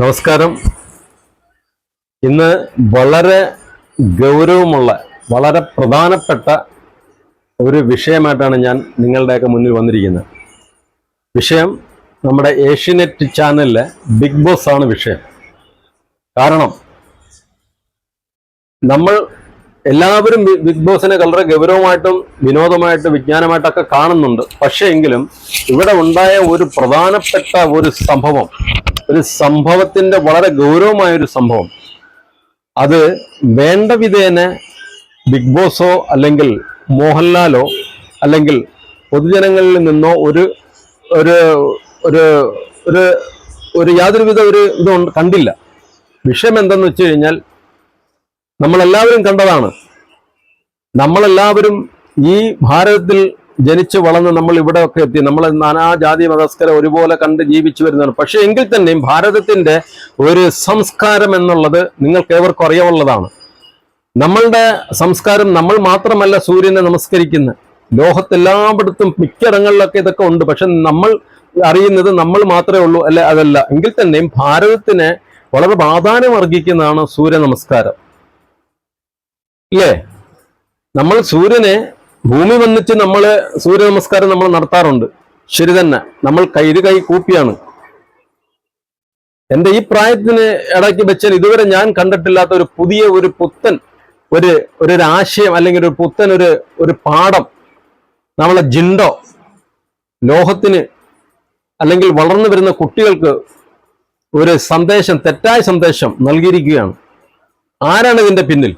നമസ്കാരം. ഇന്ന് വളരെ ഗൗരവമുള്ള വളരെ പ്രധാനപ്പെട്ട ഒരു വിഷയമായിട്ടാണ് ഞാൻ നിങ്ങളുടെയൊക്കെ മുന്നിൽ വന്നിരിക്കുന്നത്. വിഷയം നമ്മുടെ ഏഷ്യനെറ്റ് ചാനലിലെ ബിഗ് ബോസ് ആണ് വിഷയം. കാരണം നമ്മൾ എല്ലാവരും ബിഗ് ബോസിനെ വളരെ ഗൗരവമായിട്ടും വിനോദമായിട്ടും വിജ്ഞാനമായിട്ടൊക്കെ കാണുന്നുണ്ട്. പക്ഷേ എങ്കിലും ഇവിടെ ഉണ്ടായ ഒരു പ്രധാനപ്പെട്ട ഒരു സംഭവം ഒരു സംഭവത്തിന്റെ വളരെ ഗൗരവമായ ഒരു സംഭവം. അത് വേണ്ട വിധേന ബിഗ് ബോസോ അല്ലെങ്കിൽ മോഹൻലാലോ അല്ലെങ്കിൽ പൊതുജനങ്ങളിൽ നിന്നോ ഒരു ഒരു ഒരു ഒരു ഒരു യാതൊരുവിധ ഒരു ഇതും കണ്ടില്ല. വിഷയം എന്തെന്ന് വെച്ച് കഴിഞ്ഞാൽ നമ്മളെല്ലാവരും കണ്ടതാണ്. നമ്മളെല്ലാവരും ഈ ഭാരതത്തിൽ ജനിച്ചു വളർന്ന് നമ്മൾ ഇവിടെ ഒക്കെ എത്തി നമ്മൾ നാനാജാതി മതസ്കര ഒരുപോലെ കണ്ട് ജീവിച്ചു വരുന്നതാണ്. പക്ഷെ എങ്കിൽ തന്നെയും ഭാരതത്തിന്റെ ഒരു സംസ്കാരം എന്നുള്ളത് നിങ്ങൾക്ക് ഏവർക്കും അറിയാവുള്ളതാണ്. നമ്മളുടെ സംസ്കാരം നമ്മൾ മാത്രമല്ല സൂര്യനെ നമസ്കരിക്കുന്നത്. ലോകത്തെല്ലായിടത്തും മിക്കിടങ്ങളിലൊക്കെ ഇതൊക്കെ ഉണ്ട്. പക്ഷെ നമ്മൾ അറിയുന്നത് നമ്മൾ മാത്രമേ ഉള്ളൂ അല്ലെ അതല്ല. എങ്കിൽ തന്നെയും ഭാരതത്തിന് വളരെ പ്രാധാന്യം അർഹിക്കുന്നതാണ് സൂര്യ നമസ്കാരം. ഇല്ലേ? നമ്മൾ സൂര്യനെ ഭൂമി വന്നിട്ട് നമ്മൾ സൂര്യ നമസ്കാരം നമ്മൾ നടത്താറുണ്ട്. ശരി തന്നെ. നമ്മൾ കൈര് കൈ കൂപ്പിയാണ്. എന്റെ ഈ പ്രായത്തിന് ഇടയ്ക്ക് വെച്ചാൽ ഇതുവരെ ഞാൻ കണ്ടിട്ടില്ലാത്ത ഒരു പുതിയ ഒരു പുത്തൻ ഒരു ഒരു ആശയം അല്ലെങ്കിൽ ഒരു പുത്തൻ ഒരു ഒരു പാഠം നമ്മളെ ജിണ്ടോ ലോഹത്തിന് അല്ലെങ്കിൽ വളർന്നു വരുന്ന കുട്ടികൾക്ക് ഒരു സന്ദേശം തെറ്റായ സന്ദേശം നൽകിയിരിക്കുകയാണ്. ആരാണ് ഇതിന്റെ പിന്നിൽ?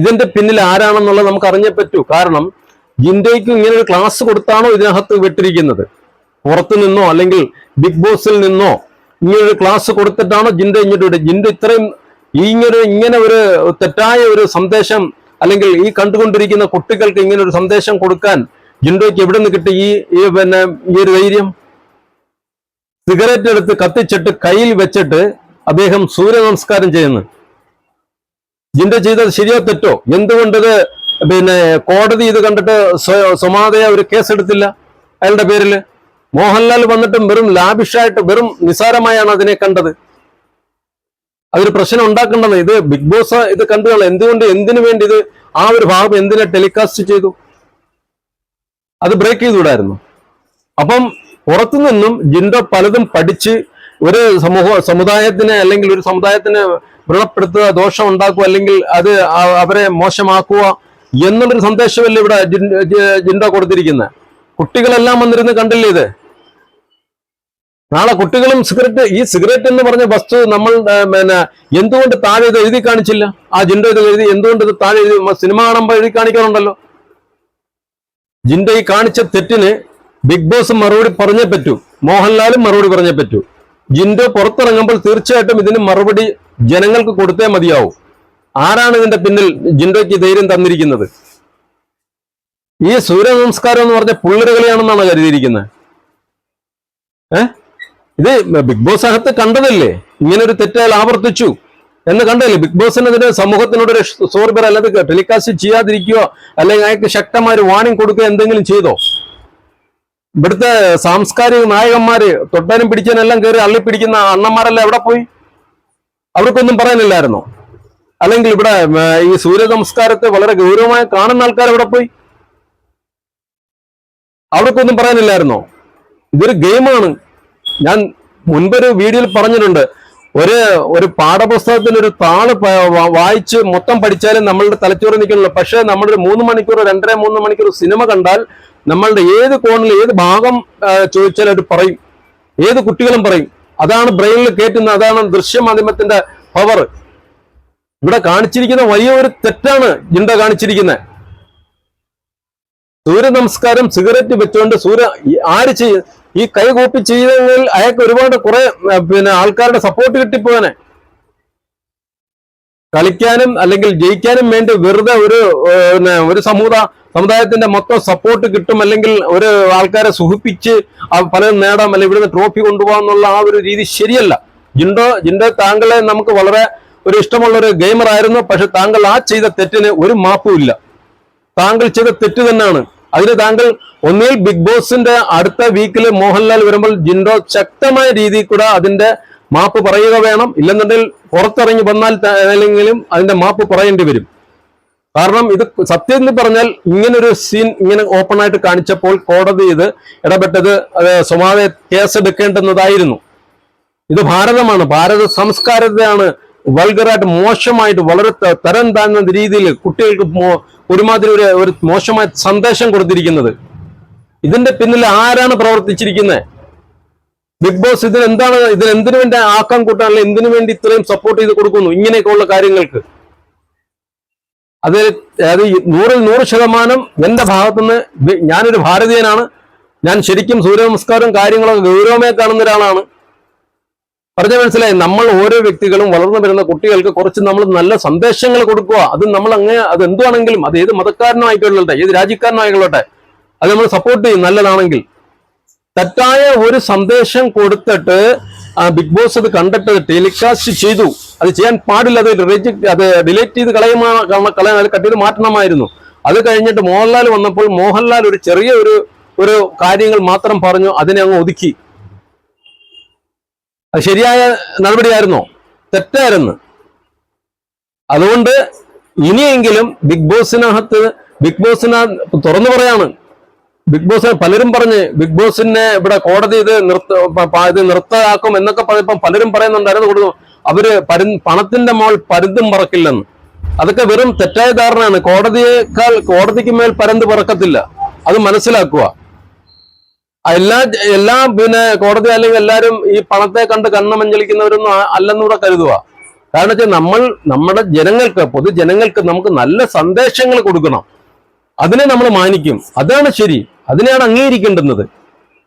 ഇതിന്റെ പിന്നിൽ ആരാണെന്നുള്ളത് നമുക്ക് അറിഞ്ഞേ പറ്റൂ. കാരണം ജിൻഡോയ്ക്ക് ഇങ്ങനെ ഒരു ക്ലാസ് കൊടുത്താണോ ഇതിനകത്ത് വിട്ടിരിക്കുന്നത്? പുറത്തു നിന്നോ അല്ലെങ്കിൽ ബിഗ് ബോസിൽ നിന്നോ ഇങ്ങനൊരു ക്ലാസ് കൊടുത്തിട്ടാണോ ജിൻഡ ഇങ്ങോട്ട് ജിൻഡ ഇത്രയും ഇങ്ങനെ ഇങ്ങനെ ഒരു തെറ്റായ ഒരു സന്ദേശം അല്ലെങ്കിൽ ഈ കണ്ടുകൊണ്ടിരിക്കുന്ന കുട്ടികൾക്ക് ഇങ്ങനെ ഒരു സന്ദേശം കൊടുക്കാൻ ജിൻഡോയ്ക്ക് എവിടെ നിന്ന് കിട്ടി ഈ പിന്നെ ഈ ഒരു ധൈര്യം? സിഗരറ്റ് എടുത്ത് കത്തിച്ചിട്ട് കയ്യിൽ വെച്ചിട്ട് അദ്ദേഹം സൂര്യ നമസ്കാരം ചെയ്യുന്നു. ജിൻഡോ ചെയ്തത് ശരിയോ തെറ്റോ? എന്തുകൊണ്ടത് പിന്നെ കോടതി ഇത് കണ്ടിട്ട് സ്വ- സ്വമാതയ ഒരു കേസ് എടുത്തില്ല അയാളുടെ പേരിൽ മോഹൻലാൽ വന്നിട്ടും വെറും ലാബിഷായിട്ട് വെറും നിസാരമായാണ് അതിനെ കണ്ടത്. അതൊരു പ്രശ്നം ഉണ്ടാക്കേണ്ടത് ഇത് ബിഗ് ബോസ് ഇത് കണ്ടുകൾ എന്തുകൊണ്ട് എന്തിനു വേണ്ടി ഇത് ആ ഒരു ഭാഗം എന്തിനെ ടെലികാസ്റ്റ് ചെയ്തു? അത് ബ്രേക്ക് ചെയ്തുകൂടായിരുന്നു. അപ്പം പുറത്തു നിന്നും ജിൻഡോ പലതും പഠിച്ച് ഒരു സമൂഹ സമുദായത്തിന് അല്ലെങ്കിൽ ഒരു സമുദായത്തിനെ വ്രണപ്പെടുത്തുക ദോഷം ഉണ്ടാക്കുക അല്ലെങ്കിൽ അത് അവരെ മോശമാക്കുക എന്നുള്ളൊരു സന്ദേശമല്ലേ ഇവിടെ ജിൻഡ കൊടുത്തിരിക്കുന്നത്? കുട്ടികളെല്ലാം വന്നിരുന്ന് കണ്ടില്ലേ ഇത്? നാളെ കുട്ടികളും സിഗരറ്റ് ഈ സിഗരറ്റ് എന്ന് പറഞ്ഞ വസ്തു നമ്മൾ പിന്നെ എന്തുകൊണ്ട് താഴെ ഇത് എഴുതി കാണിച്ചില്ല? ആ ജിൻഡ ഇത് എഴുതി എന്തുകൊണ്ട് ഇത് താഴെ എഴുതി സിനിമ കാണുമ്പോൾ എഴുതി കാണിക്കാറുണ്ടല്ലോ? ജിൻഡ ഈ കാണിച്ച തെറ്റിന് ബിഗ് ബോസ് മറുപടി പറഞ്ഞേ പറ്റൂ. മോഹൻലാലും മറുപടി പറഞ്ഞേ പറ്റൂ. ജിൻഡോ പുറത്തിറങ്ങുമ്പോൾ തീർച്ചയായിട്ടും ഇതിന് മറുപടി ജനങ്ങൾക്ക് കൊടുത്തേ മതിയാവും. ആരാണ് ഇതിന്റെ പിന്നിൽ ജിൻഡോയ്ക്ക് ധൈര്യം തന്നിരിക്കുന്നത്? ഈ സൂര്യ നമസ്കാരം എന്ന് പറഞ്ഞ പുള്ളിരകളിയാണെന്നാണ് കരുതിയിരിക്കുന്നത്? ഏ? ഇത് ബിഗ് ബോസ് അകത്ത് കണ്ടതല്ലേ? ഇങ്ങനെ ഒരു തെറ്റ് ആവർത്തിച്ചു എന്ന് കണ്ടല്ലേ ബിഗ് ബോസിനെതിരെ സമൂഹത്തിനോട് ഒരു സോറി പറ അല്ലാതെ ടെലികാസ്റ്റ് ചെയ്യാതിരിക്കുകയോ അല്ലെങ്കിൽ അയാൾക്ക് ശക്തമായ ഒരു വാണിംഗ് കൊടുക്കുക എന്തെങ്കിലും ചെയ്തോ? ഇവിടുത്തെ സാംസ്കാരിക നായകന്മാര് തൊട്ടാനും പിടിച്ചാനെല്ലാം കയറി അള്ളിപ്പിടിക്കുന്ന അണ്ണന്മാരെല്ലാം എവിടെ പോയി? അവർക്കൊന്നും പറയാനില്ലായിരുന്നോ? അല്ലെങ്കിൽ ഇവിടെ ഈ സൂര്യ നമസ്കാരത്തെ വളരെ ഗൗരവമായി കാണുന്ന ആൾക്കാർ എവിടെ പോയി? അവർക്കൊന്നും പറയാനില്ലായിരുന്നോ? ഇതൊരു ഗെയിമാണ്. ഞാൻ മുൻപൊരു വീഡിയോയിൽ പറഞ്ഞിട്ടുണ്ട്. ഒരു ഒരു പാഠപുസ്തകത്തിൽ ഒരു താൾ വായിച്ച് മൊത്തം പഠിച്ചാലും നമ്മളുടെ തലച്ചോറ് നിൽക്കുന്നുള്ളൂ. പക്ഷേ നമ്മളൊരു മൂന്ന് മണിക്കൂർ രണ്ടര മൂന്ന് മണിക്കൂർ സിനിമ കണ്ടാൽ നമ്മളുടെ ഏത് കോണിൽ ഏത് ഭാഗം ചോദിച്ചാൽ അവർ പറയും. ഏത് കുട്ടികളും പറയും. അതാണ് ബ്രെയിനിൽ കയറ്റുന്ന അതാണ് ദൃശ്യമാധ്യമത്തിന്റെ പവർ. ഇവിടെ കാണിച്ചിരിക്കുന്ന വലിയൊരു തെറ്റാണ് ജിണ്ട കാണിച്ചിരിക്കുന്നത്. സൂര്യ നമസ്കാരം സിഗരറ്റ് വെച്ചുകൊണ്ട് സൂര്യ ആര് ചെയ്യ ഈ കൈകൂപ്പി ചെയ്തെങ്കിൽ അയാൾക്ക് ഒരുപാട് കുറെ പിന്നെ ആൾക്കാരുടെ സപ്പോർട്ട് കിട്ടിപ്പോനെ കളിക്കാനും അല്ലെങ്കിൽ ജയിക്കാനും വേണ്ടി വെറുതെ ഒരു പിന്നെ ഒരു സമൂഹ സമുദായത്തിന്റെ മൊത്തം സപ്പോർട്ട് കിട്ടും അല്ലെങ്കിൽ ഒരു ആൾക്കാരെ സുഖിപ്പിച്ച് ആ പലതും നേടാം അല്ലെങ്കിൽ ഇവിടുന്ന് ട്രോഫി കൊണ്ടുപോകാന്നുള്ള ആ ഒരു രീതി ശരിയല്ല. ജിൻഡോ ജിൻഡോ താങ്കളെ നമുക്ക് വളരെ ഒരു ഇഷ്ടമുള്ള ഒരു ഗെയിമർ ആയിരുന്നു. പക്ഷെ താങ്കൾ ആ ചെയ്ത തെറ്റിന് ഒരു മാപ്പും ഇല്ല. താങ്കൾ ചെയ്ത തെറ്റ് തന്നെയാണ്. അതിന് താങ്കൾ ഒന്നിൽ ബിഗ് ബോസിന്റെ അടുത്ത വീക്കിൽ മോഹൻലാൽ വരുമ്പോൾ ജിൻഡോ ശക്തമായ രീതിയിൽ കൂടെ അതിന്റെ മാപ്പ് പറയുക വേണം. ഇല്ലെന്നുണ്ടെങ്കിൽ പുറത്തിറങ്ങി വന്നാൽ അല്ലെങ്കിലും അതിന്റെ മാപ്പ് പറയേണ്ടി വരും. കാരണം ഇത് സത്യം എന്ന് പറഞ്ഞാൽ ഇങ്ങനൊരു സീൻ ഇങ്ങനെ ഓപ്പൺ ആയിട്ട് കാണിച്ചപ്പോൾ കോടതി ഇത് ഇടപെട്ടത് സ്വഭാവ കേസെടുക്കേണ്ടുന്നതായിരുന്നു. ഇത് ഭാരതമാണ്. ഭാരത സംസ്കാരത്തെയാണ് വൾഗറായിട്ട് മോശമായിട്ട് വളരെ തരം താഴ്ന്ന രീതിയിൽ കുട്ടികൾക്ക് ഒരുമാതിരി ഒരു ഒരു മോശമായ സന്ദേശം കൊടുത്തിരിക്കുന്നത്. ഇതിന്റെ പിന്നിൽ ആരാണ് പ്രവർത്തിച്ചിരിക്കുന്നത്? ബിഗ് ബോസ് ഇതിന് എന്താണ് ഇതിന് എന്തിനു വേണ്ടി ആക്കാൻ കൂട്ടാനുള്ള എന്തിനു വേണ്ടി ഇത്രയും സപ്പോർട്ട് ചെയ്ത് കൊടുക്കുന്നു ഇങ്ങനെയൊക്കെയുള്ള കാര്യങ്ങൾക്ക്? അത് അത് നൂറിൽ നൂറ് ശതമാനം എന്റെ ഭാഗത്തുനിന്ന് ഞാനൊരു ഭാരതീയനാണ്. ഞാൻ ശരിക്കും സൂര്യനമസ്കാരം കാര്യങ്ങളൊക്കെ ഗൗരവമായി കാണുന്ന ഒരാളാണ്. പറഞ്ഞ മനസ്സിലായി? നമ്മൾ ഓരോ വ്യക്തികളും വളർന്നു വരുന്ന കുട്ടികൾക്ക് കുറച്ച് നമ്മൾ നല്ല സന്ദേശങ്ങൾ കൊടുക്കുക. അത് നമ്മൾ അങ്ങനെ അത് എന്തുവാണെങ്കിലും അത് ഏത് മതക്കാരനായിക്കൊള്ളട്ടെ ഏത് രാജ്യക്കാരനായിക്കൊള്ളട്ടെ അത് നമ്മൾ സപ്പോർട്ട് ചെയ്യും നല്ലതാണെങ്കിൽ. തെറ്റായ ഒരു സന്ദേശം കൊടുത്തിട്ട് ബിഗ് ബോസ് അത് കണ്ടിട്ട് ടെലികാസ്റ്റ് ചെയ്തു. അത് ചെയ്യാൻ പാടില്ല അത് റിജക്ട് അത് ഡിലീറ്റ് ചെയ്ത് കളയുമാ കളയാൻ അത് കട്ടിയത് മാറ്റണമായിരുന്നു. അത് കഴിഞ്ഞിട്ട് മോഹൻലാൽ വന്നപ്പോൾ മോഹൻലാൽ ഒരു ചെറിയ ഒരു ഒരു കാര്യങ്ങൾ മാത്രം പറഞ്ഞു അതിനെ അങ്ങ് ഒതുക്കി. അത് ശരിയായ നടപടിയായിരുന്നോ? തെറ്റായിരുന്നു. അതുകൊണ്ട് ഇനിയെങ്കിലും ബിഗ് ബോസിനകത്ത് ബിഗ് ബോസിന തുറന്നു പറയാണ്. ബിഗ് ബോസ് പലരും പറഞ്ഞ് ബിഗ് ബോസിനെ ഇവിടെ കോടതി ഇത് നിർത്ത ഇത് നിർത്തലാക്കും എന്നൊക്കെ പറഞ്ഞപ്പം പലരും പറയുന്നുണ്ടായിരുന്നു. കൊടുത്തു അവർ പരു പണത്തിന്റെ മോൾ പരുന്തും പറക്കില്ലെന്ന്. അതൊക്കെ വെറും തെറ്റായ ധാരണയാണ്. കോടതിയേക്കാൾ കോടതിക്ക് മേൽ പരന്ത് പറക്കത്തില്ല. അത് മനസ്സിലാക്കുക. എല്ലാ എല്ലാ പിന്നെ കോടതി അല്ലെങ്കിൽ എല്ലാവരും ഈ പണത്തെ കണ്ട് കണ്ണ് മഞ്ചലിക്കുന്നവരൊന്നും ആ- അല്ലെന്നൂടെ കരുതുക. കാരണം വെച്ചാൽ നമ്മൾ നമ്മുടെ ജനങ്ങൾക്ക് പൊതുജനങ്ങൾക്ക് നമുക്ക് നല്ല സന്ദേശങ്ങൾ കൊടുക്കണം. അതിനെ നമ്മൾ മാനിക്കും. അതാണ് ശരി. അതിനെയാണ് അംഗീകരിക്കേണ്ടുന്നത്.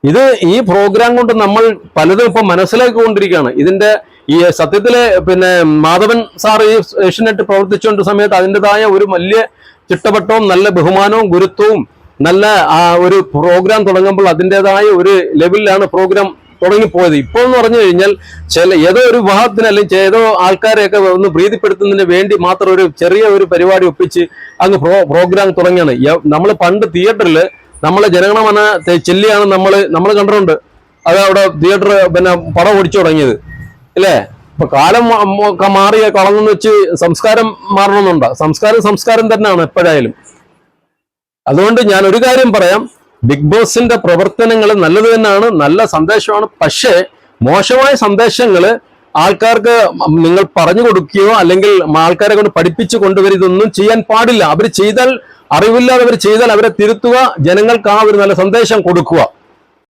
ഇത് ഈ പ്രോഗ്രാം കൊണ്ട് നമ്മൾ പലതും ഇപ്പൊ മനസ്സിലാക്കിക്കൊണ്ടിരിക്കുകയാണ്. ഇതിന്റെ ഈ സത്യത്തിലെ പിന്നെ മാധവൻ സാർ ഈ ഏഷ്യനെറ്റ് പ്രവർത്തിച്ചുകൊണ്ട് സമയത്ത് അതിന്റെതായ ഒരു വലിയ ചിട്ടവട്ടവും നല്ല ബഹുമാനവും ഗുരുത്വവും നല്ല ആ ഒരു പ്രോഗ്രാം തുടങ്ങുമ്പോൾ അതിന്റെതായ ഒരു ലെവലിലാണ് പ്രോഗ്രാം തുടങ്ങിപ്പോയത്. ഇപ്പോൾ എന്ന് പറഞ്ഞു കഴിഞ്ഞാൽ ചില ഏതോ ഒരു വിവാഹത്തിന് അല്ലെങ്കിൽ ഏതോ ആൾക്കാരെയൊക്കെ ഒന്ന് പ്രീതിപ്പെടുത്തുന്നതിന് വേണ്ടി മാത്രം ഒരു ചെറിയ ഒരു പരിപാടി ഒപ്പിച്ച് അങ്ങ് പ്രോ പ്രോഗ്രാം തുടങ്ങിയാണ് നമ്മൾ പണ്ട് തിയേറ്ററിൽ നമ്മളെ ജനഗണമന ചെല്ലിയാണ് നമ്മൾ നമ്മൾ കണ്ടിട്ടുണ്ട്. അത് അവിടെ തിയേറ്റർ പിന്നെ പടം ഓടിച്ചു തുടങ്ങിയത്. അല്ലേ? ഇപ്പൊ കാലം മാറിയ കളന്നെന്ന് വെച്ച് സംസ്കാരം മാറണമെന്നുണ്ടോ? സംസ്കാരം സംസ്കാരം തന്നെയാണ് എപ്പോഴായാലും. അതുകൊണ്ട് ഞാൻ ഒരു കാര്യം പറയാം. ബിഗ് ബോസിന്റെ പ്രവർത്തനങ്ങൾ നല്ലത് തന്നെയാണ് നല്ല സന്ദേശമാണ്. പക്ഷേ മോശമായ സന്ദേശങ്ങൾ ആൾക്കാർക്ക് നിങ്ങൾ പറഞ്ഞു കൊടുക്കുകയോ അല്ലെങ്കിൽ ആൾക്കാരെ കൊണ്ട് പഠിപ്പിച്ചു കൊണ്ടുവരുന്നതൊന്നും ചെയ്യാൻ പാടില്ല. അവർ ചെയ്താൽ അറിവില്ലാതെ അവർ ചെയ്താൽ അവരെ തിരുത്തുക ജനങ്ങൾക്ക് ആ ഒരു നല്ല സന്ദേശം കൊടുക്കുക.